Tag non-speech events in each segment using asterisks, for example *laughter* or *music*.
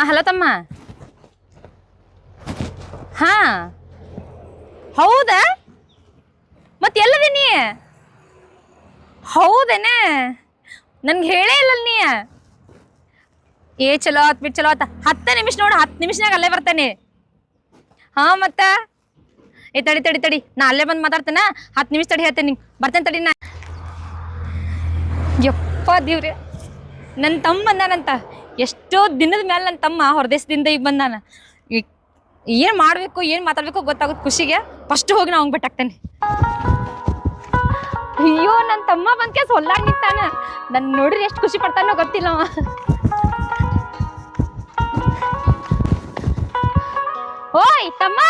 ಹಾ, ಹಲೋ ತಮ್ಮ. ಹಾ. ಹೌದಾ? ಮತ್ತೆ ಎಲ್ಲದೀನಿ ಹೌದೇನೆ? ನನ್ಗೆ ಹೇಳೇ ಇಲ್ಲ ನೀ. ಏ, ಚಲೋ ಆತ್ ಬಿಟ್ಟು ಚಲೋ ಆತ. ಹತ್ತು ನಿಮಿಷ ನೋಡು, ಹತ್ತು ನಿಮಿಷನಾಗ ಅಲ್ಲೇ ಬರ್ತೇನೆ. ಹಾ, ಮತ್ತ? ಏ, ತಡಿ ತಡಿ ತಡಿ. ನಾ ಅಲ್ಲೇ ಬಂದು ಮಾತಾಡ್ತೇನ? ಹತ್ತು ನಿಮಿಷ ತಡಿ ಹೇಳ್ತೇನೆ ನಿಂಗೆ. ಬರ್ತೇನೆ ತಡಿ ನಾ. ಯಪ್ಪ ದೇವ್ರೆ. ನನ್ನ ತಮ್ಮ ಬಂದಾನಂತ ಎಷ್ಟೋ ದಿನದ ಮೇಲೆ ನನ್ನ ತಮ್ಮ ಹೊರದೇಶದಿಂದ ಈಗ ಬಂದಾನ. ಏನು ಮಾಡಬೇಕು, ಏನು ಮಾತಾಡಬೇಕು ಗೊತ್ತಾಗುತ್ತೆ ಖುಷಿಗೆ. ಫಸ್ಟ್ ಹೋಗಿ ನಾ ಅವ್ನ್ ಬಿಟ್ಟಾಕ್ತೇನೆ ಅಯ್ಯೋ ನನ್ನ ತಮ್ಮ ಬಂದ್ ಕೇಸ್ ಹೊಲ್ಲಾಗ ನಿಂತಾನ. ನನ್ನ ನೋಡ್ರಿ ಎಷ್ಟು ಖುಷಿ ಪಡ್ತಾನೋ ಗೊತ್ತಿಲ್ಲ ಓಯ್, ತಮ್ಮ.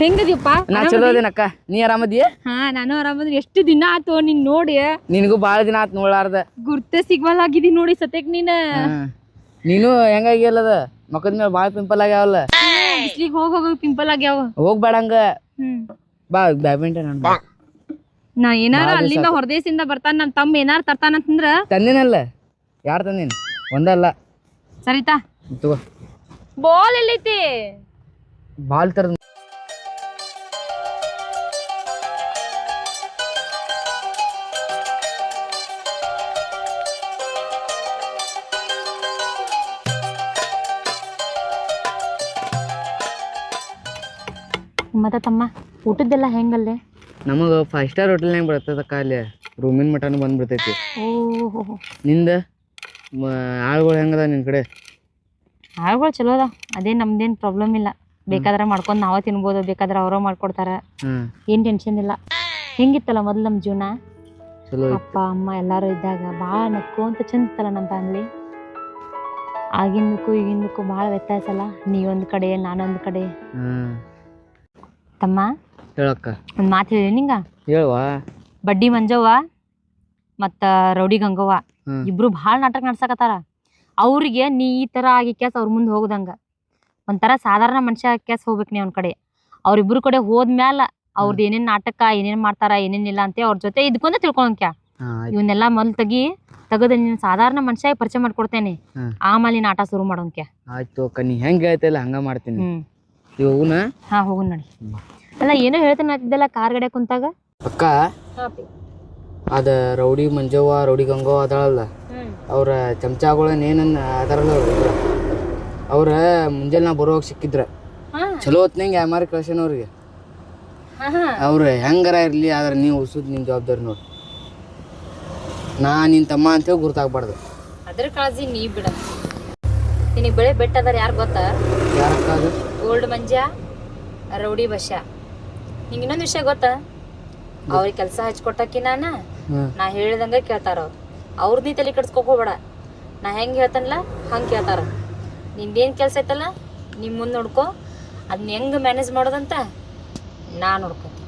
ಹೆಂಗದಿಯಪ್ಪ? ನಾ ಚಲೋ ಅದೇನಕ್ಕ? ನೀ ಆರಾಮದಿ? ಹಾ ನಾನು ಆರಾಮದ್ರಿ ಎಷ್ಟು ದಿನ ಆತು ನಿನ್ ನೋಡಿ? ನಿನಗೂ ಬಾಳ ದಿನ ಆತ್ ನೋಡ್ಲಾರ್ದ ಗುರ್ತೆ ಸಿಗ್ವಲ್ಲಾಗಿದಿ ನೋಡಿ ಸತ್ಯಕ್ ನೀನ. ನೀನು ಹೆಂಗಾಗಿ ಅಲ್ಲದ ಮಕ್ಕದ ಮೇಲೆ ಬಾಳ ಪಿಂಪಲ್ ಆಗ್ಯಾವಲ್ಲ? ಬಿಸ್ಲಿಗೆ ಹೋಗ್ ಹೋಗ ಪಿಂಪಲ್ ಆಗ್ಯಾವ. ಹೋಗ್ಬೇಡಂಗ ಬಾ ಬ್ಯಾಡ್ಮಿಂಟನ್. ನಾ ಏನಾರ ಅಲ್ಲಿಂದ ಹೊರದೇಶದಿಂದ ಬರ್ತಾನ ನನ್ ತಮ್ಮ ಏನಾರ ತರ್ತಾನಂತಂದ್ರ ತಂದಿನಲ್ಲ? ಯಾರು ತಂದಿನ? ಒಂದಲ್ಲ. ಸರಿತಾ? ತಗೋ. ಬಾಲ್ ಎಲ್ಲೈತಿ? ಬಾಲ್ ತರದ ಮತ್ತ ತಮ್ಮ ಊಟದ್ದೆಲ್ಲ ಹೆಂಗಲ್ಲೇ? ನಮಗೆ ಫೈವ್ ಸ್ಟಾರ್ ಹೋಟೆಲ್ನಾಗ ಬರ್ತದಕ್ಕ ಅಲ್ಲಿ. ರೂಮಿನ ಮಟನು ಬಂದ್ಬಿಡ್ತೈತಿ. ಓಹೋ ನಿಂದ? ಆಳ್ಗಳು ಹೆಂಗದ ನಿನ್ ಕಡೆ? ಆಳ್ಗಳು ಚಲೋ ಅದ. ಅದೇ ನಮ್ದೇನ್ ಪ್ರಾಬ್ಲಮ್ ಇಲ್ಲ. ಬೇಕಾದ್ರೆ ಮಾಡ್ಕೊಂಡು ನಾವೇ ತಿನ್ಬೋದು ಬೇಕಾದ್ರೆ ಅವರ ಮಾಡ್ಕೊಡ್ತಾರ. ಏನ್ ಟೆನ್ಷನ್ ಇಲ್ಲ. ಹೆಂಗಿತ್ತಲ್ಲ ಮೊದ್ಲು ನಮ್ ಜೀವನ? ಅಪ್ಪ ಅಮ್ಮ ಎಲ್ಲಾರು ಇದ್ದಾಗ ಭಾಳ ನಕ್ಕೊಂತ ಚಂದ ಇತ್ತಲ್ಲ ನಮ್ಮ ಫ್ಯಾಮಿಲಿ ಆಗಿಂದಕ್ಕೂ ಈಗಿಂದಕ್ಕೂ ಭಾಳ ವ್ಯತ್ಯಾಸ ಅಲ್ಲ. ನೀವೊಂದ್ ಕಡೆ ನಾನೊಂದ್ ಕಡೆ. ತಮ್ಮ? ಹೇಳಕ್ಕ. ಒಂದ್ ಮಾತು ಹೇಳಿ ನಿಂಗ. ಹೇಳುವ. ಬಡ್ಡಿ ಮಂಜವ್ವ ಮತ್ತ ರೌಡಿ ಗಂಗವ್ವ ಹ್ಮ್. ಇಬ್ರು ಭಾಳ ನಾಟಕ ನಡ್ಸಕತ್ತಾರ. ಅವ್ರಿಗೆ ನೀ ಈ ತರ ಆಗಿ ಕ್ಯಾಸ್ ಅವ್ರ ಮುಂದೆ ಹೋಗುದಂಗ. ಒಂಥರ ಸಾಧಾರಣ ಮನುಷ್ಯ ಕ್ಯಾಸ್ ಹೋಗ್ಬೇಕು ನೀ ಅವ್ನ ಕಡೆ. ಅವ್ರಿಬ್ರು ಕಡೆ ಹೋದ್ಮ್ಯಾಲ ಅವ್ರದ್ದು ಏನೇನ್ ನಾಟಕ ಏನೇನ್ ಮಾಡ್ತಾರ ಏನೇನಿಲ್ಲ ಅಂತ ಅವ್ರ ಜೊತೆ ಇದ್ಕೊಂಡ ತಿಳ್ಕೊಳಂಕ್ಯ ಇವನ್ನೆಲ್ಲಾ ಆಯ್ತು. ಇವನ್ನೆಲ್ಲ ಮೊದಲು ತೆಗಿ ತೆಗೆದು ನೀನು ಸಾಧಾರಣ ಮನುಷ್ಯ ಪರಿಚಯ ಮಾಡ್ಕೊಡ್ತೇನೆ. ಹ್ಮ್. ಆಮೇಲೆ ನೀನ್ ಆಟ ಶುರು ಮಾಡೋಂಕ್ಯ ಆಯ್ತು ಅಕ್ಕ ನೀ ಹೆಂಗೆ ಹೇಳ್ತಿಲ್ಲ ಹಂಗ ಮಾಡ್ತೀನಿ. ಹ್ಮ್. ಇವಾಗುನ ಹಾ ಹೋಗು ನೋಡಿ. ಅಲ್ಲ ಏನೋ ಹೇಳ್ತೇನೆ ಅಂತಿದ್ದಲ್ಲ ಕಾರ್ ಗಡೆ ಕುಂತಾಗ. ಅಕ್ಕ ಅದ ರೌಡಿ ಮಂಜವ್ವ ರೌಡಿ ಗಂಗವ್ವ ಅದಾಳಲ್ಲ? ಅವ್ರ ಚಮಚಾಗಳನ್ನ ಏನನ್ನ ಅದಾರಲ್ಲ ಅವ್ರು? ಮುಂಜಾನೆ ನಾ ಬರುವಾಗ ಸಿಕ್ಕಿದ್ರ. ಚಲೋ ಹೊತ್ನಂಗೆ ಯಾಮಾರಿ ಕಳ್ಸೇನ ಅವ್ರಿಗೆ? ಅವ್ರ ಹೆಂಗಾರ ಇರ್ಲಿ ಆದ್ರೆ ನೀವು ಉಳ್ಸುದ್ ನಿನ್ ಜವಾಬ್ದಾರಿ ನೋಡಿ. ನಾ ನಿನ್ ತಮ್ಮ ಅಂತೇಳಿ ಗುರ್ತಾಗ್ಬಾರ್ದು. ಅದ್ರ ಕಾಳಜಿ ನೀ ಬಿಡ. ನಿನಗೆ ಬೆಳೆ ಬೆಟ್ಟದಾರ ಯಾರು ಗೊತ್ತಾ? ಯಾರಕ್ಕ ಗೋಲ್ಡ್ ಮಂಜ ರೌಡಿ ಬಶ. ಹಿಂಗ ಇನ್ನೊಂದು ವಿಷಯ ಗೊತ್ತಾ? ಅವ್ರಿಗೆ ಕೆಲಸ ಹಚ್ಕೊಟ್ಟಕ್ಕಿ ನಾನ ನಾ ಹೇಳಿದಂಗ ಕೇಳ್ತಾರ ಅವ್ರು. ಅವ್ರದ್ದು ನೀ ತಲೆ ಕೆಡ್ಸ್ಕೊಕ್ ಹೋಗ್ಬೇಡ. ನಾ ಹೆಂಗ್ ಹೇಳ್ತಾನಲ್ಲ ಹಂಗ ಕೇಳ್ತಾರ ನಿಂದೇನು ಕೆಲಸ ಐತಲ್ಲ ನಿಮ್ಮ ಮುಂದೆ ನೋಡ್ಕೊ. ಅದನ್ನ ಹೆಂಗ್ ಮ್ಯಾನೇಜ್ ಮಾಡೋದಂತ ನಾ ನೋಡ್ಕೊತೀನಿ.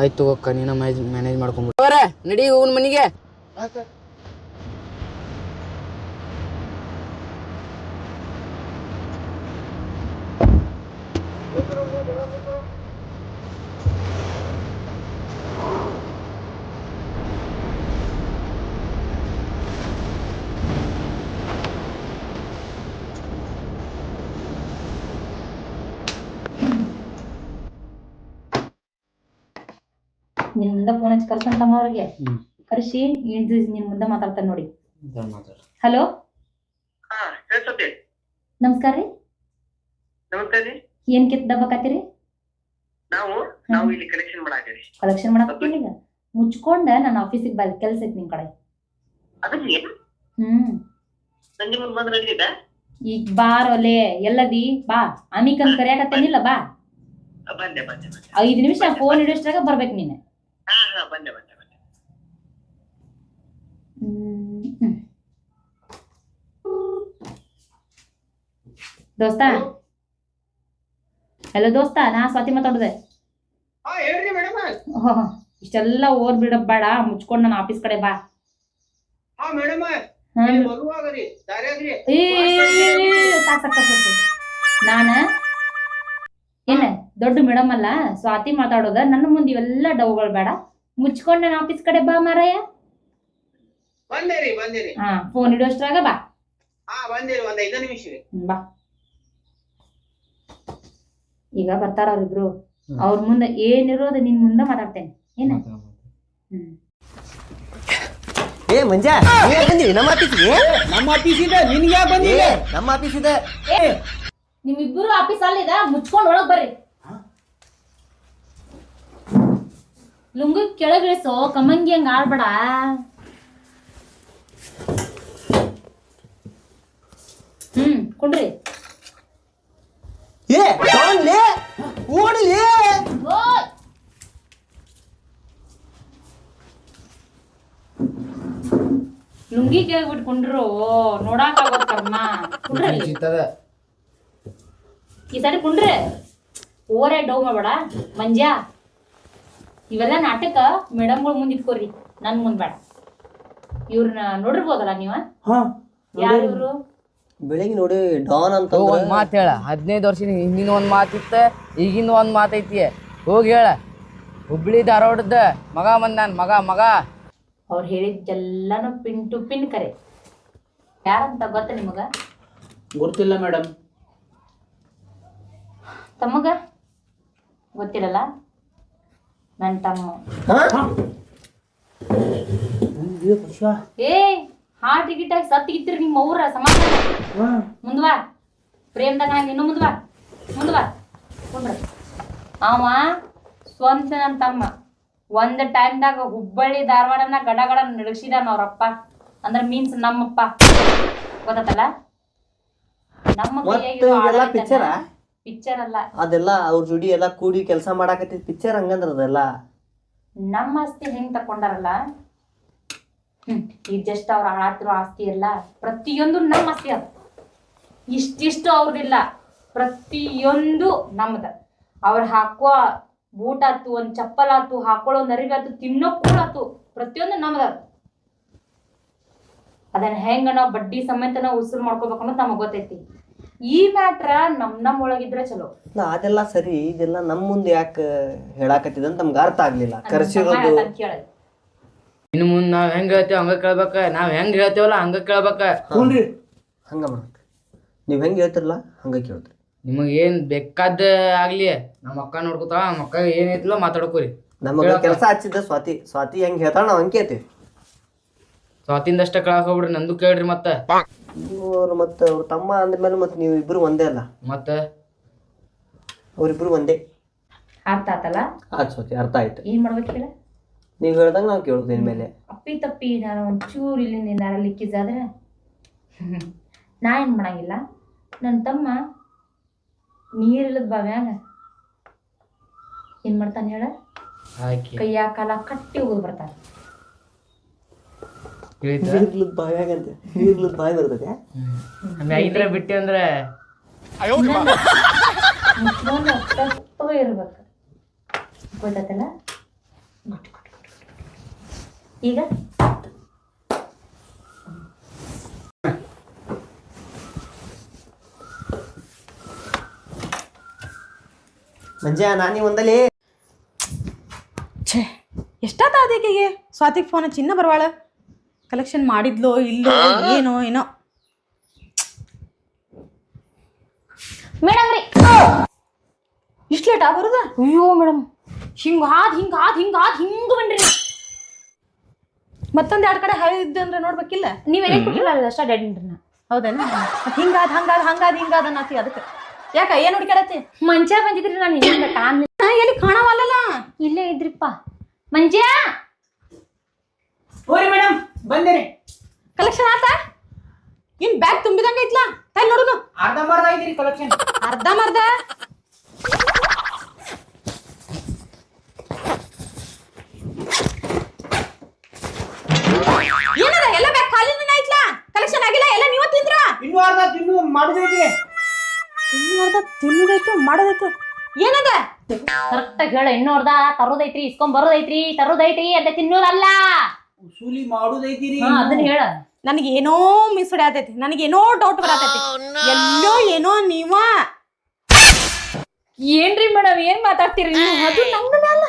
ಆಯ್ತು ಅಕ್ಕ ನೀನ ಮ್ಯಾನೇಜ್ ಮ್ಯಾನೇಜ್ ಮಾಡ್ಕೊಂಬಿಡು ಅವರ ನಡಿ ಹೋಗುನ್ ಮನಿಗೆ. ನಿನ್ ಮುಂದೆ ಫೋನ್ ಹಚ್ಚಿ ಕರ್ಸಂತಮ್ಮ ಅವ್ರಿಗೆ. ಹ್ಮ್. ಕರ್ಸಿ ನಿನ್ ಮುಂದೆ ಮಾತಾಡ್ತಾನೆ ನೋಡಿ. ಹಲೋ ನಮಸ್ಕಾರ ರೀ. ನಮಸ್ಕಾರ ರೀ. ಏನ್ ಕಿತ್ ದಬ್ಬಕತ್ತೀರಿ? ನಾವು ನಾವು ಇಲ್ಲಿ ಕಲೆಕ್ಷನ್ ಮಾಡಾಕ ಕಲೆಕ್ಷನ್ ಮಾಡಕತ್ತೀನಿ ಈಗ? ಮುಚ್ಕೊಂಡ ನನ್ನ ಆಫೀಸಿಗೆ ಬಲ್ ಕೆಲಸ ಐತಿ ನಿಮ್ ಕಡೆ. ಅದಕ್ಕೆ ಹ್ಮ್. ಸಂಜೆ ಮುಂದೆ ಬಂದ್ ನಡೀತಿದ್ದ ಈಗ ಬಾರ್ ಒಲೆ ಎಲ್ಲದಿ ಬಾ. ಅಮಿಕನ್ ಕರಿಯಾಕತ್ತೇನಿಲ್ಲ ಬಾ. ಬಂದೆ ಬಂದೆ ಐದು ನಿಮಿಷ ಫೋನ್ ಹಿಡಿಯೋಷ್ಟ್ರಾಗ ಬರ್ಬೇಕು ನೀನು. ಹಾ ಹಾ ಬಂದೆ ಬಂದೆ ಬಂದೆ. ದೋಸ್ತ? ಹಲೋ ದೋಸ್ತ ನಾ ಸ್ವಾತಿ ಮಾತಾಡಿದೆ. ಹಾ ಹೇಳ್ರಿ ಮೇಡಮ್ ಇಷ್ಟೆಲ್ಲ ಓದ್ ಬಿಡಬೇಡ ಮುಚ್ಕೊಂಡು ನಾನು ಆಫೀಸ್ ಕಡೆ ಬಾ. ಹಾ ಮೇಡಮ್ ಹಾ. ಬರುವಾಗ ರೀ ದಾರ್ಯಾಗ್ರಿ ಏ, ಸಾಕ್ ಸಾಕ್ ಸಾಕ್ ಸಾಕ್. ನಾನ? ಏನ? ದೊಡ್ಡ ಮೇಡಮ್ ಅಲ್ಲ ಸ್ವಾತಿ ಮಾತಾಡೋದ ನನ್ನ ಮುಂದೆ ಇವೆಲ್ಲ ಡೌಗಳು ಬೇಡ. ಮುಚ್ಕೊಂಡು ನಾನು ಆಫೀಸ್ ಕಡೆ ಬಾ ಮಾರಾಯ. ಹಾ ಫೋನ್ ಇಡೋಷ್ಟ್ರಾಗ ಬಾ. ಹಾ ಬಂದಿರಿ ಒಂದ್ ಐದು ನಿಮಿಷ ರೀ. ಬಾ. ಈಗ ಬರ್ತಾರ ಅವ್ರಿಬ್ರು. ಅವ್ರ ಮುಂದೆ ಏನಿರೋದು ನಿನ್ ಮುಂದೆ ಮಾತಾಡ್ತೇನೆ. ಏನ? ಹ್ಮ್. ಏ ಮಂಜ ನೀ ಯಾಕ್ ಬಂದಿವಿ ನಮ್ಮ ಆಫೀಸ್ಗೆ ನಮ್ಮ ಆಫೀಸ್ ಇದೆ ನಿನ್ಗೆ ಬಂದಿದೆ? ನಮ್ಮ ಆಫೀಸ್ ಇದೆ. ನಿಮ್ಮಿಬ್ಬರು ಆಫೀಸ್ ಅಲ್ಲಿದ ಮುಚ್ಕೊಂಡ್ ಒಳಗ್ ಬರ್ರಿ. ಲುಂಗಿ ಕೆಳಗಿಳಿಸೋ ಕಮ್ಮಂಗಿ ಹಂಗ ಆಡ್ಬೇಡ ಹ್ಮ್ ಕುಂಡ್ರಿ ಏ ತಗೊಂಡ್ಲೆ ಓಡಲಿ ಓಯ್ ಲುಂಗಿ ಕೆಳಗ್ ಬಿಟ್ಕೊಂಡ್ರು ನೋಡಾಕ ಆಗೋದ್ ಕರ್ಮ ಕುಂಡ್ರಿ ಅಲ್ಲಿ. ಚಿತ್ತದ ಈ ಸರಿ ಕುಂಡ್ರೆ ಓರೇ ಡೌ ಮಾಡ್ಬೇಡ ಮಂಜ ಇವೆಲ್ಲ ನಾಟಕ ಮೇಡಮ್ಗಳ ಮುಂದೆ ಇಟ್ಕೋರಿ ನನ್ ಮುಂದ್ ಬೇಡ ಇವ್ರನ್ನ ನೋಡಿರ್ಬೋದಲ್ಲ ನೀವ? ಹಾ ಯಾರು ಇವ್ರು? ಬೆಳಿಗ್ಗೆ ನೋಡಿ ಡಾನ್ ಅಂತ ಒಂದ್ ಮಾತು ಹೇಳ. ಹದಿನೈದು ವರ್ಷ ಹಿಂದಿನ ಒಂದ್ ಮಾತಿತ್ತ ಈಗಿನ ಒಂದ್ ಮಾತೈತಿ ಹೋಗಿ ಹೇಳ. ಹುಬ್ಳಿ ಧಾರವಾಡದ ಮಗ ಬಂದಾನ ಮಗ ಮಗ. ಅವ್ರು ಹೇಳಿದ್ದೆಲ್ಲಾನು ಪಿನ್ ಟು ಪಿನ್ ಕರೆ. ಯಾರಂತ ಗೊತ್ತ ನಿಮಗ? ಗೊತ್ತಿಲ್ಲ ಮೇಡಮ್. ತಮ್ಮಗ? ಗೊತ್ತಿರಲ್ಲ ನನ್ ತಮ್ಮ. ಏ ಹಾರ್ಟ್ ಟಿಕೆಟ್ ಆಗಿ ಸತ್ತಿಗಿತ್ರಿ ನಿಮ್ಮ ಅವ್ರ ಸಮಾಧಾನ. ಮುಂದ್ವಾ ಪ್ರೇಮ್ದಾಗ ನಂಗೆ ಇನ್ನೂ ಮುಂದ್ವಾ ಮುಂದ್ವಾ ಕುಂಡ್ರ ಅವ ಸ್ವಂತ ನನ್ನ ತಮ್ಮ. ಒಂದ್ ಟೈಮ್ದಾಗ ಹುಬ್ಬಳ್ಳಿ ಧಾರವಾಡನ ಗಡ ಗಡ ನಡಗಿಸಿದಾನ ಅವ್ರಪ್ಪ ಅಂದ್ರ ಮೀನ್ಸ್ ನಮ್ಮಪ್ಪ. ಗೊತ್ತಲ್ಲ ನಮ್ಮ ಮತ್ತೆ ಇವೆಲ್ಲ picture ಆ? ಪಿಕ್ಚರ್ ಅಲ್ಲ. ಅದೆಲ್ಲ ಅವ್ರ ಜೋಡಿ ಎಲ್ಲ ಕೂಡಿ ಕೆಲಸ ಮಾಡಾಕತ್ತಿದ್ ಪಿಕ್ಚರ್ ಹಂಗಂದ್ರ ಅದೆಲ್ಲ. ನಮ್ಮ ಆಸ್ತಿ ಹೆಂಗ್ ತಕೊಂಡಾರಲ್ಲ? ಈ ಈಗ ಜಸ್ಟ್ ಅವ್ರ ಆತಿರೋ ಆಸ್ತಿ ಎಲ್ಲ ಪ್ರತಿಯೊಂದು ನಮ್ಮ ಆಸ್ತಿ ಅದ. ಇಷ್ಟಿಷ್ಟು ಅವ್ರದಿಲ್ಲ. ಪ್ರತಿಯೊಂದು ನಮ್ದ. ಅವ್ರ ಹಾಕೋ ಬೂಟ್ ಆತು ಒಂದ್ ಚಪ್ಪಲ್ ಆತು ಹಾಕೊಳ್ಳೋ ನರಿಗಾತು ತಿನ್ನೋ ಕೂಳಾತು ಪ್ರತಿಯೊಂದು ನಮ್ದ ಅದನ್ನ ಹೆಂಗ ನಾವು ಬಡ್ಡಿ ಸಮೇತ ನಾವು ಉಸಿರು ಮಾಡ್ಕೋಬೇಕು ಅನ್ನೋದು ನಮಗ್ ಗೊತ್ತೈತಿ. ಈ ಮ್ಯಾಟ್ರ ನಮ್ ನಮ್ ಒಳಗಿದ್ರೆ ಚಲೋ. ನಾ ಅದೆಲ್ಲ ಸರಿ ಇದೆಲ್ಲ ನಮ್ ಮುಂದೆ ಯಾಕೆ ಹೇಳಾಕತ್ತಿದ ಅಂತ ನಮ್ಗೆ ಅರ್ಥ ಆಗ್ಲಿಲ್ಲ. ಕರೆಸಿರೋದು ಕೇಳು. ಇನ್ನು ಮುಂದ್ ನಾವ್ ಹೆಂಗ್ ಹೇಳ್ತೇವ ಹಂಗ ಕೇಳ್ಬೇಕ. ನಾವ್ ಹೆಂಗ್ ಹೇಳ್ತೇವಲ್ಲ ಹಂಗ ಕೇಳ್ಬೇಕ. ಹಂಗ ಮಾಡಕ್ ನೀವ್ ಹೆಂಗ್ ಹೇಳ್ತಿರಲ್ಲ ಹಂಗ ಕೇಳ್ತ್ರಿ ನಿಮಗ್ ಏನ್ ಬೇಕಾದ ಆಗ್ಲಿ ನಮ್ಮ ಅಕ್ಕ ನೋಡ್ಕೊತಾಳ ನಮ್ಮ ಅಕ್ಕ ಏನೈತಿಲ್ಲ ಮಾತಾಡ್ಕೋರಿ. ನಮಗ ಕೆಲಸ ಹಚ್ಚಿದ್ದ ಸ್ವಾತಿ ಸ್ವಾತಿ ಹೆಂಗ್ ಹೇಳ್ತಾಳ ನಾವ್ ಹಂಗೆ ಕೇಳ್ತೀವಿ. ಸ್ವಾತಿಂದಷ್ಟ ಕೇಳಕ್ ಹೋಗ್ಬಿಡ್ರಿ ನಂದು ಕೇಳ್ರಿ ಮತ್ತ. ಇವ್ರು ಮತ್ತೆ ಅವ್ರ ತಮ್ಮ ಅಂದ್ಮೇಲೆ ಮತ್ತೆ ನೀವು ಇಬ್ರು ಒಂದೇ ಅಲ್ಲ? ಮತ್ತೆ? ಅವ್ರಿಬ್ರು ಒಂದೇ. ಅರ್ಥ ಆತಲ್ಲ? ಆಯ್ತು ಅರ್ಥ ಆಯ್ತು. ಏನು ಮಾಡ್ಬೇಕು ಹೇಳ? ನೀವು ಹೇಳ್ದಂಗೆ ನಾವು ಕೇಳೋದು ಇನ್ಮೇಲೆ. ಅಪ್ಪಿ ತಪ್ಪಿ ನಾನು ಒಂಚೂರು ಇಲ್ಲಿಂದ ಏನಾರ ಲಿಕ್ಕಿಸಾದ್ರೆ ನಾ ಏನು ಮಾಡಂಗಿಲ್ಲ? ನನ್ನ ತಮ್ಮ ನೀರಿಲ್ಲದ ಬಾವ್ಯಾಗ ಏನು ಮಾಡ್ತಾನೆ ಹೇಳ? ಕೈಯ ಕಾಲ ಕಟ್ಟಿ ಹೋಗೋದು ಬರ್ತಾನೆ. ಬಾವಿ ಬರ್ತದೆ. ಮ್ಯಾಗಿಂದ್ರ ಬಿಟ್ಟಿ ಅಂದ್ರೆ ಇರ್ಬೇಕು. ಗೊತ್ತಾತಲ್ಲ. ಈಗ? ಮಂಜ ನಾನಿ ಒಂದಲ್ಲಿ. ಛೇ ಎಷ್ಟಾತ ಅದಕ್ಕೆ ಸ್ವಾತಿಗೆ ಫೋನ್ ಚಿನ್ನ ಬರವಾಳ? ಕಲೆಕ್ಷನ್ ಮಾಡಿದ್ಲೋ ಇಲ್ಲೋ ಏನೋ ಏನೋ. ಮೇಡಮ್ ರೀ ಇಷ್ಟು ಲೇಟ್ ಬರುದ ಅಯ್ಯೋ ಮೇಡಮ್. ಹಿಂಗ ಆದ್ ಹಿಂಗ ಆದ್ ಹಿಂಗ ಆದ್ ಹಿಂಗ ಬನ್ರಿ ಮತ್ತೊಂದ್ ಎರಡ್ ಕಡೆ ಹಾಯ್ದು ಅಂದ್ರೆ ನೋಡ್ಬೇಕಿಲ್ಲ? ನೀವೇನೇ ಕೊಟ್ಟಿಲ್ಲ ಅಷ್ಟ ಡ್ಯಾಡಿ ನಾ ಹೌದೇನ ಮತ್ ಹಿಂಗಾದ್ ಹಂಗಾದ್ ಹಂಗಾದ್ ಹಿಂಗಾದ್ ಅನ್ನತಿ ಅದಕ್ಕೆ. ಯಾಕ ಏನ್ ಹುಡುಕ್ಯಾಡತಿ ಮಂಚ ಬಂದಿದ್ರಿ ನಾನು ಹಿಂಗ ಕಾಣ್ ಎಲ್ಲಿ ಕಾಣವಲ್ಲಲ್ಲ? ಇಲ್ಲೇ ಇದ್ರಿಪ್ಪ. ಮಂಜ ಹೋರಿ ಮೇಡಮ್. ಬಂದಿರಿ. ಕಲೆಕ್ಷನ್ ಆತ? ಇನ್ ಬ್ಯಾಗ್ ತುಂಬಿದಂಗ ಐತ್ಲಾ? ತಲ್ ನೋಡುನು. ಅರ್ಧ ಮರ್ಧ ಐತ್ರಿ ಕಲೆಕ್ಷನ್ ಅರ್ಧ ಮರ್ಧ? ಏನದ ಎಲ್ಲ ಬ್ಯಾಗ್ ಖಾಲಿನ ಐತ್ಲಾ? ಕಲೆಕ್ಷನ್ ಆಗಿಲ್ಲ ಎಲ್ಲ ನೀವು ತಿಂದ್ರ? ಇನ್ನು ಅರ್ಧ ತಿನ್ನು ಮಾಡುದೈತ್ರಿ ಇನ್ನು ಅರ್ಧ ತಿನ್ನೋದೈತು ಮಾಡೋದೈತು. ಏನದ? ಕರೆಕ್ಟ್ ಹೇಳ ಅರ್ಧ ತರೋದೈತ್ರಿ ಇಸ್ಕೊಂಡ್ ಬರೋದೈತ್ರಿ ತರೋದೈತ್ರಿ ಅಂತ ತಿನ್ನೋದಲ್ಲ. ಉಸೂಲಿ ಮಾಡುದೈತಿರಿ ಹಾ ಅದನ್ನ ಹೇಳ. ನನಗೆ ಏನೋ ಮಿಸ್ ಹೊಡ್ಯಾತೈತಿ ನನಗೆ ಏನೋ ಡೌಟ್ ಬರತೈತಿ ಎಲ್ಲೋ ಏನೋ ನೀವ. ಏನ್ರಿ ಮೇಡಮ್ ಏನ್ ಮಾತಾಡ್ತೀರಿ? ನೀವು ಅದು ನನ್ನ ಮ್ಯಾಲ.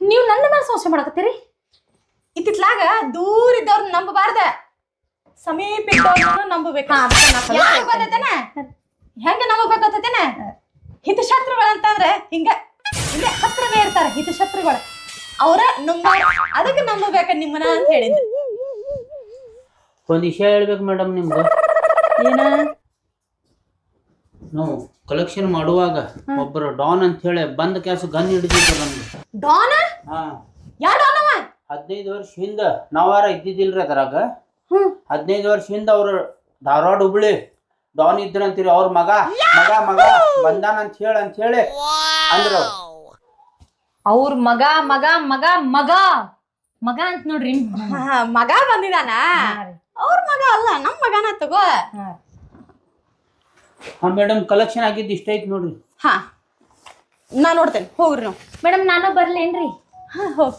ನೀವು ನನ್ನ ಮ್ಯಾಲ ಸಂಶಯ ಮಾಡಕತ್ತೀರಿ? ಇತ್ತಿತ್ಲಾಗ ದೂರ ಇದ್ದವ್ರನ್ನ ನಂಬಬಾರ್ದ. ಸಮೀಪ ಇದ್ದವ್ರನ್ನ ನಂಬಬೇಕು. ಯಾಕ್ ಗೊತ್ತೈತೇನ? ಹೆಂಗ ನಂಬಬೇಕಾಗ್ತೈತೇನ ಹಿತಶತ್ರುಗಳಂತಂದ್ರೆ ಹಿಂಗ ಹಿಂಗ ಹತ್ರನೇ ಇರ್ತಾರ ಹಿತಶತ್ರುಗಳು. ಅವರ ಅದಕ್ಕೆ ನಂಬಬೇಕ ನಿಮ್ಮನ ಅಂತ ಹೇಳಿದ್ರು ಒಂದ್ ವಿಷಯ ಹೇಳ್ಬೇಕು ಮೇಡಮ್ ನಿಮ್ಗೆ. ಏನ? ನಾವು ಕಲೆಕ್ಷನ್ ಮಾಡುವಾಗ ಒಬ್ಬರು ಡಾನ್ ಅಂತ ಹೇಳಿ ಬಂದ ಕೆಲಸ ಗನ್ ಹಿಡಿದಿದ್ರು ನಮ್ಗೆ ಡಾನ್? ಹಾ. ಯಾ ಅವ? ಹದಿನೈದು ವರ್ಷ ಹಿಂದ ನಾವಾರ ಇದ್ದಿದ್ದಿಲ್ರಿ ಅದ್ರಾಗ. ಹ್ಮ್. ಹದಿನೈದು ವರ್ಷ ಹಿಂದ ಅವ್ರ ಧಾರವಾಡ ಹುಬ್ಳಿ ಡಾನ್ ಇದ್ರಂತೀರಿ ಅವ್ರ ಮಗ. ಮಗ ಮಗ ಬಂದಾನ ಅಂತ ಹೇಳಿ ಅಂತ ಹೇಳಿ ಅಂದ್ರ. ಅವ್ರ ಮಗ ಮಗ ಮಗ ಮಗ. ಮಗ ಅಂತ ನೋಡ್ರಿ ಮಗ ಬಂದಿದಾನ ಅವ್ರ ಮಗ ಅಲ್ಲ ನಮ್ ಮಗನ ತಗೋ. ಹಾ ಮೇಡಮ್ ಕಲೆಕ್ಷನ್ ಆಗಿದ್ದು ಇಷ್ಟ ಐತಿ ನೋಡ್ರಿ. ಹಾ ನಾ ನೋಡ್ತೇನೆ ಹೋಗ್ರಿ ನಾವು. ಮೇಡಮ್ ನಾನು ಬರ್ಲೇನ್ರಿ? ಹಾ ಹೋಗ್.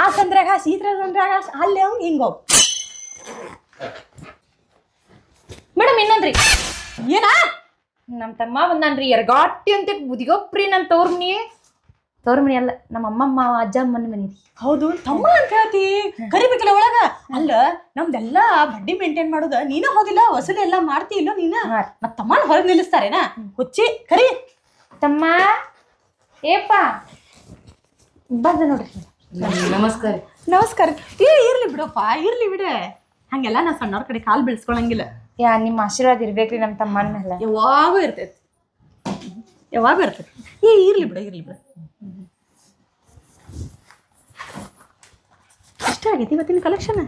ಆ ಸಂದ್ರಾಗ ಸೀತ್ರ ಸಂದ್ರಾಗ ಅಲ್ಲಿ ಅವ್ ಹಿಂಗ್ ಹೋಗ್. ಮೇಡಮ್ ಇನ್ನೊಂದ್ರಿ. ಏನ? ನಮ್ಮ ತಮ್ಮ ಬಂದಾನ್ರಿ ಎರಗಾಟಿ ಅಂತ ಬುದಿಗೋಪ್ರಿ ನನ್ನ ತೋರ್ನಿ ತವ್ರ ಮನಿ ಅಲ್ಲ ನಮ್ಮ ಅಮ್ಮಮ್ಮ ಅಜ್ಜ ಅಮ್ಮನ ಮನಿ ರೀ. ಹೌದು ತಮ್ಮ ಅಂತ ಹೇಳ್ತಿ. ಕರಿಬೇಕಲ್ಲ ಒಳಗ? ಅಲ್ಲ ನಮ್ದೆಲ್ಲ ಬಡ್ಡಿ ಮೇಂಟೈನ್ ಮಾಡೋದ ನೀನ ಹೋಗಿಲ್ಲ ವಸೂಲಿ ಎಲ್ಲಾ ಮಾಡ್ತಿ ಇಲ್ಲ ನೀನ. ಮತ್ ತಮ್ಮನ ಹೊರಗ್ ನಿಲ್ಲಿಸ್ತಾರೇನ? ಹುಚ್ಚಿ ಕರಿ. ತಮ್ಮ ಏಪ ಬಂದ ನೋಡ್ರಿ. ನಮಸ್ಕಾರ. ನಮಸ್ಕಾರ. ಏ ಇರ್ಲಿ ಬಿಡಪ್ಪ ಇರ್ಲಿ ಬಿಡ. ಹಂಗೆಲ್ಲ ನಾ ಸಣ್ಣವ್ರ ಕಡೆ ಕಾಲ್ ಬೆಳೆಸ್ಕೊಳಂಗಿಲ್ಲ. ಯಾ ನಿಮ್ಮ ಆಶೀರ್ವಾದ ಇರ್ಬೇಕ್ರಿ ನಮ್ಮ ತಮ್ಮನ ಮೇಲೆ. ಯಾವಾಗೂ ಇರ್ತೈತಿ. ಯಾವಾಗೂ ಇರ್ತೈತಿ. ಏ ಇರ್ಲಿ ಬಿಡ ಇರ್ಲಿ ಬಿಡ. ಇಷ್ಟ ಆಗೈತಿ ಇವತ್ತಿನ ಕಲೆಕ್ಷನ್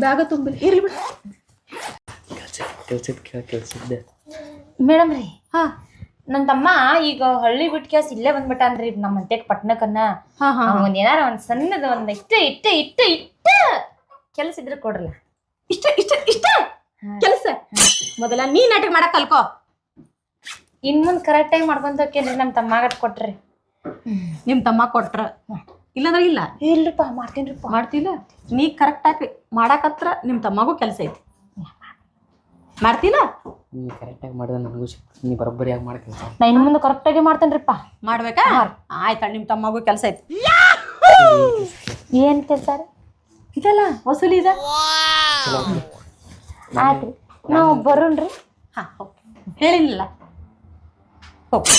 ಬ್ಯಾಗ ತುಂಬಿ ಇರ್ಲಿ ಬಿಡ. ಕೆಲ್ಸ ಕೆಲ್ಸದ ಕೆಲ್ಸದ್ದೆ. ಮೇಡಮ್ ರೀ ಹಾ. ನನ್ ತಮ್ಮ ಈಗ ಹಳ್ಳಿ ಬಿಟ್ ಕ್ಯಾಸ್ ಇಲ್ಲೇ ಬಂದ್ಬಿಟ್ಟಾನ್ರಿ ನಮ್ಮ ಮಂತ್ಯಾಗ ಪಟ್ನಕನ್ನ. ಹಾ ಹಾ ಒಂದ್ ಏನಾರ ಒಂದ್ ಸಣ್ಣದ ಒಂದ್ ಇಷ್ಟ ಇಟ್ಟ ಇಟ್ಟ ಇಟ್ಟ ಕೆಲ್ಸ ಇದ್ರೆ ಕೊಡ್ರಲ್ಲ. ಇಷ್ಟ ಇಷ್ಟ ಇಷ್ಟ. ಕೆಲಸ. ಮೊದಲ ನೀ ನಾಟಕ ಮಾಡಕ್ ಕಲ್ಕೋ. ಇನ್ ಮುಂದ್ ಕರೆಕ್ಟ್ ಟೈಮ್ ಮಾಡ್ಕೊಂತ ನಮ್ ತಮ್ಮಗಟ್ ಕೊಟ್ರಿ. ನಿಮ್ ತಮ್ಮ ಕೊಟ್ರ. ಇಲ್ಲಂದ್ರ ಇಲ್ಲ. ಇಲ್ಲಪ್ಪ ಮಾಡ್ತೇನ್ರಿಪ್ಪ. ಮಾಡ್ತಿಲ್ಲ? ನೀ ಕರೆಕ್ಟ್ ಆಗಿ ಮಾಡಾಕತ್ರ ನಿಮ್ ತಮ್ಮಗೂ ಕೆಲಸ ಐತಿ. ಮಾಡ್ತಿಲ್ಲ ನೀ ಕರೆಕ್ಟಾಗಿ ಮಾಡಿದ್ರೆ ನನಗೂ ಸಿಕ್ತು ನೀ ಬರೋಬ್ಬರಿಯಾಗಿ ಮಾಡಿ ಕೆಲಸ. ನಾ ಇನ್ ಮುಂದೆ ಕರೆಕ್ಟಾಗಿ ಮಾಡ್ತೇನ್ರಿಪ್ಪ. ಮಾಡ್ಬೇಕಾ? ಆಯ್ತಾ ನಿಮ್ ತಮ್ಮಗೂ ಕೆಲಸ ಐತಿ. ಏನ್ ಕೆಲಸ ರೀ? ಇದಲ್ಲ? ವಸೂಲಿ ಇದೆ? ಆಯ್ತ್ರಿ. ನಾವು ಬರೋಣ್ರಿ. ಹಾ ಓಕೆ. ಹೇಳಿಲ್ಲ ಓಕೆ.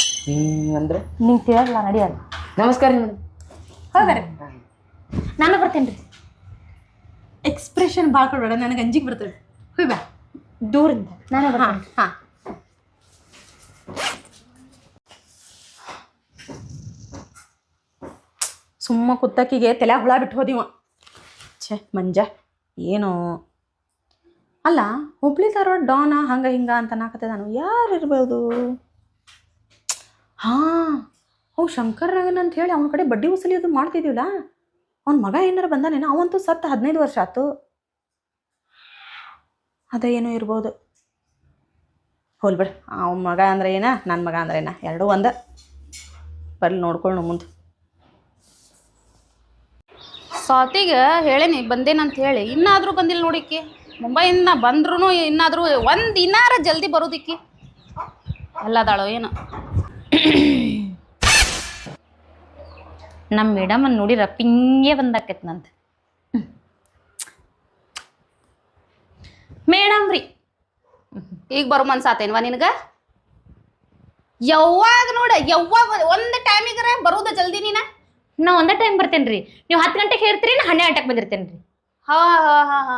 ಅಂದ್ರೆ? ನಿಂಗೆ ತಿಳಿಯಲ್ಲ ನಡಿಯಲ್ಲ. ನಮಸ್ಕಾರ ರೀ ನಾನು ಬರ್ತೇನ್ರಿ. ಎಕ್ಸ್ಪ್ರೆಷನ್ ಭಾಳ ಕೊಡಬೇಡ ನನಗೆ ಅಂಜಿಗೆ ಬರ್ತದೆ. ಹೋಯ್ ಬಾ. ದೂರಿಂದ ನಾನು ಹಾ ಹಾಂ ಹಾ. ಸುಮ್ಮ ಕುತ್ತಕ್ಕಿಗೆ ತಲೆ ಹುಳ ಬಿಟ್ಟು ಹೋದಿವ. ಛೇ ಮಂಜ ಏನು? ಅಲ್ಲ ಹುಬ್ಳಿ ಧಾರವಾಡ ಡಾನ ಹಂಗ ಹಿಂಗ ಅಂತ ನಾಕತ್ತೆ ನಾನು ಯಾರು ಇರ್ಬೋದು? ಹಾ. ಅವ್ ಶಂಕರ್ ರಾಗನ್ ಅಂತ ಹೇಳಿ ಅವನ ಕಡೆ ಬಡ್ಡಿ ವಸೂಲಿ ಅದು ಮಾಡ್ತಿದ್ದೀವಲ್ಲ ಅವ್ನ ಮಗ ಏನಾರು ಬಂದಾನೇನೋ, ಅವಂತೂ ಸತ್ತ ಹದಿನೈದು ವರ್ಷ ಆಯ್ತು ಅದೇ ಏನೋ ಇರ್ಬೋದು. ಹೋಲ್ ಬಿಡು, ಅವ್ನ ಮಗ ಅಂದ್ರೆ ಏನ ನನ್ನ ಮಗ ಅಂದ್ರೆ ಏನ, ಎರಡೂ ಒಂದ. ಬರ್ಲಿ ನೋಡ್ಕೊಳ್ಳು ಮುಂದೆ. ಸ್ವಾತಿಗೆ ಹೇಳೇನಿ ಬಂದೇನಂತ ಹೇಳಿ. ಇನ್ನಾದರೂ ಬಂದಿಲ್ಲ ನೋಡಿಕ್ಕಿ ಮುಂಬೈಯಿಂದ ಬಂದ್ರೂ ಇನ್ನಾದರೂ ಒಂದು ಇನ್ನಾರ ಜಲ್ದಿ ಬರೋದಿಕ್ಕಿ ಎಲ್ಲದಾಳೋ ಏನು. ನಮ್ಮ ಮೇಡಮ್ ನೋಡಿರ ಪಿಂಗೆ ಬಂದಾಕೈತಿ ನಂತ ಮೇಡಮ್ ರೀ. ಈಗ ಬರೋ ಮನ್ಸಾತೇನ್ವಾ ನಿನಗೆ? ಯಾವಾಗ ನೋಡ ಯಾವಾಗ ಒಂದು ಟೈಮಿಗರ ಬರೋದು ಜಲ್ದಿ ನೀನ? ನಾ ಒಂದೇ ಟೈಮ್ ಬರ್ತೇನ್ರಿ. ನೀವು ಹತ್ತು ಗಂಟೆಗೆ ಹೇಳ್ತೀರಿ ನಾ ಹನ್ನೆರಡು ಗಂಟೆಗೆ ಬಂದಿರ್ತೇನ್ರಿ. ಹಾ ಹಾ ಹಾ ಹಾ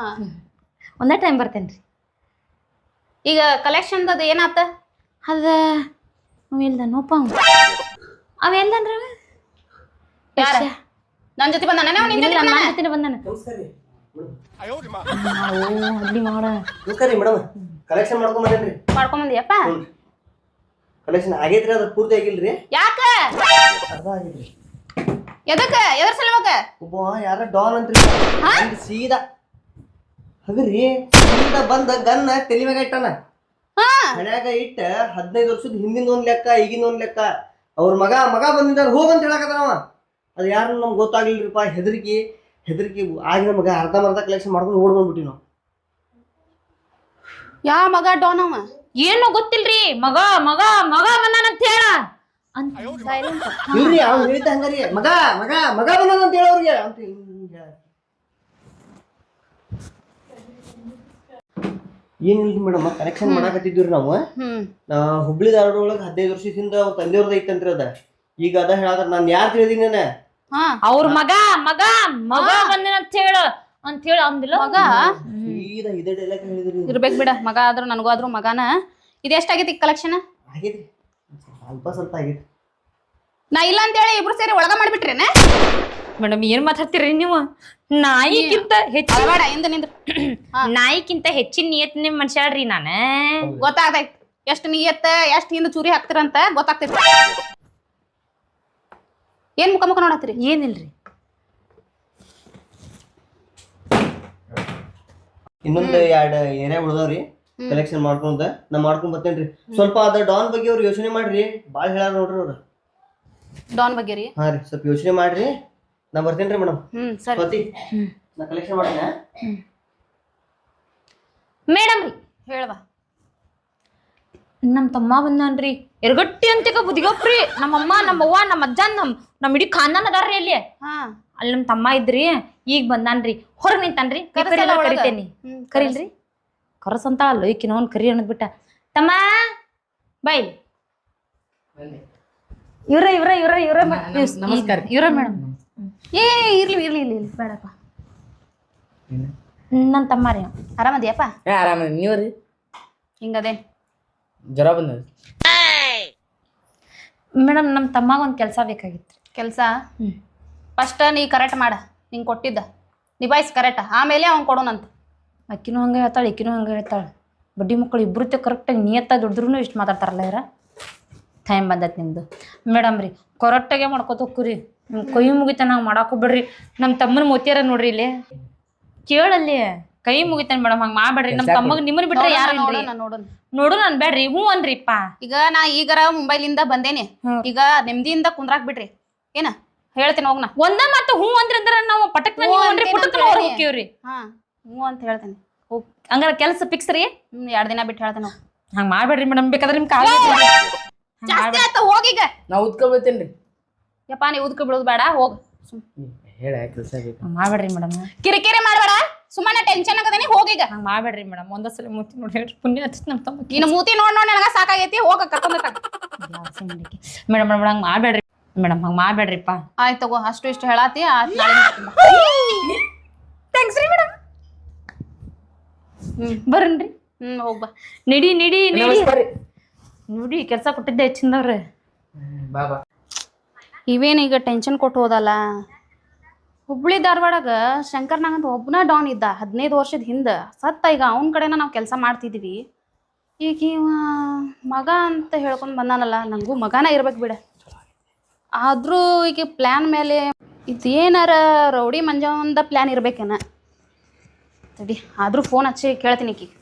ಒಂದೇ ಟೈಮ್ ಬರ್ತೇನ್ರಿ. ಈಗ ಕಲೆಕ್ಷನ್ದದು ಏನಾತ? ಅದ ಅವೆಲ್ದ ನೋಪ ಅವೆಲ್ದನ್ರಿ ಅವ? ಯಾರ? ನನ್ನ ಜೊತೆ ಬಂದಾನ? ನಿನ್ ಜೊತೆ ಇಲ್ಲ, ಬಂದಾನ? ಜೊತೆನೇ ಬಂದಾನ. ನಾವು ಅಲ್ಲಿ ಮಾಡ. ನಮಸ್ಕಾರ ರೀ ಮೇಡಮ್ ಕಲೆಕ್ಷನ್ ಮಾಡ್ಕೊಂಬಂದೇನ್ರಿ ಮಾಡ್ಕೊಂಬಂದಿಯಪ್ಪ? ಕಲೆಕ್ಷನ್ ಆಗೈತ್ರಿ ಅದು ಪೂರ್ತಿ ಆಗಿಲ್ರಿ. ಯಾಕ? ಅರ್ಧ ಆಗೈತ್ರಿ ಎದಕ್ಕ? ಎದ್ರ ಸಲುವಾಗ? ಒಬ್ಬ ಯಾರ ಡಾನ್ ಅಂತ್ರಿ? ಬಂದ್ ಸೀದಾ. ಹಗ್ರಿ ಸೀದಾ ಬಂದ ಗನ್ನ ತಲೆ ಮ್ಯಾಗ ಇಟ್ಟಾನ. ಹಾ. ಹಣ್ಯಾಗ ಇಟ್ಟ ಹದಿನೈದು ವರ್ಷದ ಹಿಂದಿನ ಒಂದ್ ಲೆಕ್ಕ ಈಗಿನ ಒಂದ್ ಲೆಕ್ಕ. ಅವ್ರ ಮಗ ಮಗ ಬಂದಿದ್ದಾರ ಹೋಗಂತ ಹೇಳಕತ್ತಾನವ ಅದು ಯಾರು ನಮ್ಗೆ ಗೊತ್ತಾಗ್ಲಿಲ್ರಿಪ್ಪ ಹೆದರಿಕೆ ಹೆದರಿಕಿ ಆಗಿನ ಮಗ ಅರ್ಧ ಮರ್ಧ ಕಲೆಕ್ಷನ್ ಮಾಡ್ಕೊಂಡು ಓಡ್ ಬಂದ್ಬಿಟ್ಟಿ ನಾವು. ಯಾ ಮಗ ಡೋನ ಅವ ಏನು ಗೊತ್ತಿಲ್ರಿ? ಮಗ ಮಗ ಮಗ ಬಂದಾನಂತ ಹೇಳ. ಅಂತ silent. ಇಲ್ರಿ ಅವ್ನು ಹೇಳ್ತಾ ಹಂಗಾರಿ ಮಗ ಮಗ ಮಗ ಬಂದದ ಅಂತ ಹೇಳೋರಿಗೆ ಅಂತ ಹಿಂಗ್. ಏನಿಲ್ರಿ ಮೇಡಮ್ ಕನೆಕ್ಷನ್ ಮಾಡಾಕತ್ತಿದ್ವಿ ನಾವು? ಹ್ಮ್. ನಾ ಹುಬ್ಳಿ ಧಾರವಾಡ ಒಳಗೆ ಹದಿನೈದು ವರ್ಷದಿಂದ ಅವ್ರ ತಂದೆಯವ್ರದ್ದು ಐತಂತ್ರಿ ಅದ. ಈಗ ಅದ ಹೇಳಾದ್ರ ನಾನು ಯಾರು ತಿಳಿದೀನಿ ನಾನು? ಅವ್ರ ಮಗ ಮಗ ಮಗ ಬಂದಿನ ಅಂತ ಹೇಳ ಅಂತ ಹೇಳಿ ಅಂದಿಲ್ಲ. ಮಗ? ಸೀದಾ ಇದೇ ಡೈಲಾಗ್ ಹೇಳಿದ್ರಿ. ಇರ್ಬೇಕ್ ಬಿಡ ಮಗ ಆದ್ರೂ ನನಗೂ ಆದ್ರೂ ಮಗನ. ಇದು ಎಷ್ಟಾಗೈತಿ ಕಲೆಕ್ಷನ್ ಸ್ವಲ್ಪ ಸ್ವಲ್ಪ ಆಗೈತಿ ನಾ ಇಲ್ಲ ಅಂತ ಹೇಳಿ ಇಬ್ರು ಸೇರಿ ಒಳಗ ಮಾಡ್ಬಿಟ್ರೇನ? ಮೇಡಮ್ ಏನ್ ಮಾತಾಡ್ತೀರಿ ನೀವು? ನಾಯಿಗಿಂತ ಹೆಚ್ಚಿನ ಬೇಡ ನಿಂದ್ರ. *clears throat* ನಾಯಿಗಿಂತ ಹೆಚ್ಚಿನ ನಿಯತ್ನ ಮನುಷ್ಯಾಳ್ರಿ ನಾನ. ಗೊತ್ತಾಗ್ತೈತಿ. ಎಷ್ಟು ನಿಯತ್ತ ಎಷ್ಟು ಹಿಂದ ಚೂರಿ ಹಾಕ್ತಿರಂತ ಗೊತ್ತಾಗ್ತೈತಿ. ಏನ್ ಮುಖ ಮುಖ ನೋಡತ್ತೀರಿ? ಏನಿಲ್ರಿ. ಇನ್ನೊಂದು ಎರಡು ಏರಿಯಾ ಉಳ್ದಾವ್ರಿ ಕಲೆಕ್ಷನ್ ಮಾಡ್ಕೊಂಡ ನಾ ಮಾಡ್ಕೊಂಡ್ ಬರ್ತೇನ್ರಿ. ಸ್ವಲ್ಪ ಅದ ಡಾನ್ ಬಗ್ಗೆ ಅವ್ರು ಯೋಚನೆ ಮಾಡ್ರಿ ಭಾಳ ಹೇಳಾರ ನೋಡ್ರಿ ಅವ್ರು. ಡಾನ್ ಬಗ್ಗೆ ರೀ? ಹಾ ರೀ ಸ್ವಲ್ಪ ಯೋಚನೆ ಮಾಡ್ರಿ ನಾ ಬರ್ತೇನ್ರಿ ಮೇಡಮ್ ಹ್ಮ್ ಸರಿ. ನಾ ಕಲೆಕ್ಷನ್ ಮಾಡ್ತೇನೆ. ಮೇಡಮ್ ರೀ ಹೇಳ್ವಾ. ನಮ್ ತಮ್ಮ ಬಂದಾನ್ರಿ. ಎರಗಟ್ಟಿ ಅಂತಿಕ ಬುದಿಗಪ್ರಿ ನಮ್ಮಮ್ಮ ನಮ್ಮವ್ವ ನಮ್ಮ ಅಜ್ಜ ನಮ್ ನಮ್ ಇಡೀ ಖಾನ್ದಾನ್ ಅದಾರ್ರಿ ಅಲ್ಲಿ. ಹಾ. ಅಲ್ಲಿ ನಮ್ಮ ತಮ್ಮ ಇದ್ರಿ. ಈಗ ಬಂದಾನ್ರಿ. ಹೊರ ನಿಂತಾನ್ರಿ. ಒಳಗ. ಕರಿತೇನಿ ಕರೀಲ್ರಿ ಕರಿಲ್ರಿ ಕರಸಂತ ಅಲ್ಲ ಈಕಿನವನ್ ಕರಿ ಅನ್ನದ್ ಬಿಟ್ಟ ತಮ್ಮ ಬೈ ಇವ್ರ ಇವ್ರ ಇವ್ರ ಇವ್ರ ನಮಸ್ಕಾರ. ಇವ್ರ ಮೇಡಮ್. ಏ ಇರ್ಲಿ ಇರ್ಲಿ ಇರ್ಲಿ ಇರ್ಲಿ ಬೇಡಪ್ಪ. ನನ್ನ ತಮ್ಮ ರೀ ಆರಾಮದಿಯಪ್ಪ? ಆರಾಮ ನೀವ್ರಿ? ಹಿಂಗದೇ. ಜ್ವರ ಬಂದ ಮೇಡಮ್ ನಮ್ಮ ತಮ್ಮಾಗ ಒಂದು ಕೆಲಸ ಬೇಕಾಗಿತ್ತು ಕೆಲಸ. ಫಸ್ಟ್ ನೀ ಕರೆಕ್ಟ್ ಮಾಡ. ನಿಂಗೆ ಕೊಟ್ಟಿದ್ದ. ನಿಭಾಯಿಸ್ ಕರೆಕ್ಟ್. ಆಮೇಲೆ ಅವ್ನು ಕೊಡೋಣಂತ ಅಕ್ಕಿನೂ ಹಂಗೆ ಹೇಳ್ತಾಳೆ ಇಕ್ಕಿನೂ ಹಂಗೆ ಹೇಳ್ತಾಳೆ. ಬಡ್ಡಿ ಮಕ್ಕಳು ಇಬ್ರು ಕರೆಕ್ಟಾಗಿ ನಿಯತ್ತಾಗಿ ದುಡಿದ್ರೂ ಇಷ್ಟು ಮಾತಾಡ್ತಾರಲ್ಲ ಇರ ಟೈಮ್ ಬಂದೈತೆ ನಿಮ್ಮದು ಮೇಡಮ್ ರೀ ಕರೆಕ್ಟಾಗೆ ಮಾಡ್ಕೊತ ಹೋಗ್ರಿ ನಿಮ್ಮ ಕೈ ಮುಗಿತ ನಾವು ಮಾಡಾಕು ಬಿಡ್ರಿ ನಮ್ಮ ತಮ್ಮನ ಮೋತಿಯಾರ ನೋಡ್ರಿ ಇಲ್ಲಿ. ಕೇಳಲ್ಲಿ. ಕೈ ಮುಗಿತಾನೆ ಮೇಡಮ್ ಹಂಗ ಮಾಡ್ಬೇಡ್ರಿ. ನಮ್ಮ ತಮ್ಮಗ್ ನಿಮ್ಮ ಬಿಟ್ರೆ ಯಾರು ಇಲ್ರಿ ನೋಡು ನಾನು ಬೇಡ್ರಿ ಹ್ಞೂ ಅನ್ರಿಪ್ಪ. ಈಗ ನಾ ಈಗರ ಮುಂಬೈಲಿಂದ ಬಂದೇನಿ. ಈಗ ನೆಮ್ಮದಿಯಿಂದ ಕುಂದ್ರಾಕ್ ಬಿಡ್ರಿ ಏನ? ಹೇಳ್ತೇನೆ ಹೋಗ್ನ. ಒಂದ ಮತ್ತೆ ಹ್ಞೂ ಅಂದ್ರಿ ಅಂದ್ರೆ ನಾವು ಪಟಕ್. ಹೋಗ್ತೀವ್ರಿ ಹಾ ಹ್ಞೂ ಅಂತ ಹೇಳ್ತೀನಿ. ಹೋಗ್ ಹಂಗಾರ ಕೆಲಸ ಫಿಕ್ಸ್ ರೀ? ಹ್ಮ್ ಎರಡು ದಿನ ಬಿಟ್ಟು ಹೇಳ್ತೇನೆ ಹಂಗ. ಮಾಡ್ಬೇಡ್ರಿ ಮೇಡಮ್ ಬೇಕಾದ್ರೆ ನಿಮ್ ಕಾಲ ಜಾಸ್ತಿ ಆಯ್ತು ಹೋಗೀಗ ನಾ ಉದ್ಕೋಬೇತೇನ್ರಿ ಯಪ್ಪ ನೀ ಉದ್ಕ ಬಿಡೋದು ಬೇಡ ಹೋಗ್. ಹೇಳ ಕೆಲಸ ಮಾಡ್ಬೇಡ್ರಿ ಮೇಡಮ್ ಕಿರಿಕಿರಿ ಮಾಡಬೇಡ. ಸುಮ್ಮನೆ ಟೆನ್ಷನ್ ಆಗದೇನಿ ಹೋಗೀಗ ಹಂಗೆ ಮಾಡ್ಬೇಡ್ರಿ ಮೇಡಮ್. ಒಂದ್ಸಲ ಮೂತಿ ನೋಡಿ ಹೇಳ್ರಿ. ಪುಣ್ಯ ಹಚ್ಚತ್ ನಮ್ಮ ತಮ್ಮ ನೀನು ಮೂತಿ ನೋಡ್ ನೋಡಿ ನನಗ ಸಾಕಾಗೈತಿ ಹೋಗ ಕರ್ಕೊಂಡ್ ಮೇಡಮ್ ಮೇಡಮ್ ಹಂಗ ಮಾಡ್ಬೇಡ್ರಿ. ಮೇಡಮ್ ಹಂಗ ಮಾಡ್ಬೇಡ್ರಿಪ್ಪ. ಆಯ್ತು ತಗೋ ಅಷ್ಟು ಇಷ್ಟು ಹೇಳಾತಿ ಆಯ್ತು ನಾಳೆ ಥ್ಯಾಂಕ್ಸ್ ರೀ ಮೇಡಮ್. ಹ್ಮ್. ಬರ್ರಿ ಹ್ಮ್ ಹೋಗ್ ಬಾ. ನಿಡಿ ನಿಡಿ ನಿಡಿ. ನೋಡಿ ಕೆಲಸ ಕೊಟ್ಟಿದ್ದೆ ಹೆಚ್ಚಿನವ್ರೆ. ಬಾ ಬಾ. ಇವೇನು ಈಗ ಟೆನ್ಷನ್ ಕೊಟ್ಟು ಹೋದಲ್ಲ? ಹುಬ್ಳಿ ಧಾರವಾಡಾಗ ಶಂಕರ್ನಾಗಂತ ಒಬ್ಬನ ಡಾನ್ ಇದ್ದ ಹದಿನೈದು ವರ್ಷದ ಹಿಂದೆ. ಸತ್ತ ಈಗ ಅವನ ಕಡೆನ ನಾವು ಕೆಲಸ ಮಾಡ್ತಿದ್ವಿ. ಈಗ ಇವ ಮಗ ಅಂತ ಹೇಳ್ಕೊಂಡು ಬಂದಾನಲ್ಲ ನನಗೂ ಮಗನ ಇರ್ಬೇಕು ಬಿಡ. ಆದರೂ ಈಗ ಪ್ಲ್ಯಾನ್ ಮೇಲೆ ಇದೇನಾರ ರೌಡಿ ಮಂಜಾವಂದ ಪ್ಲ್ಯಾನ್ ಇರ್ಬೇಕೇನ? ತಡಿ, ಆದರೂ ಫೋನ್ ಹಚ್ಚಿ ಕೇಳ್ತೀನಿ ಈಕಿಗೆ.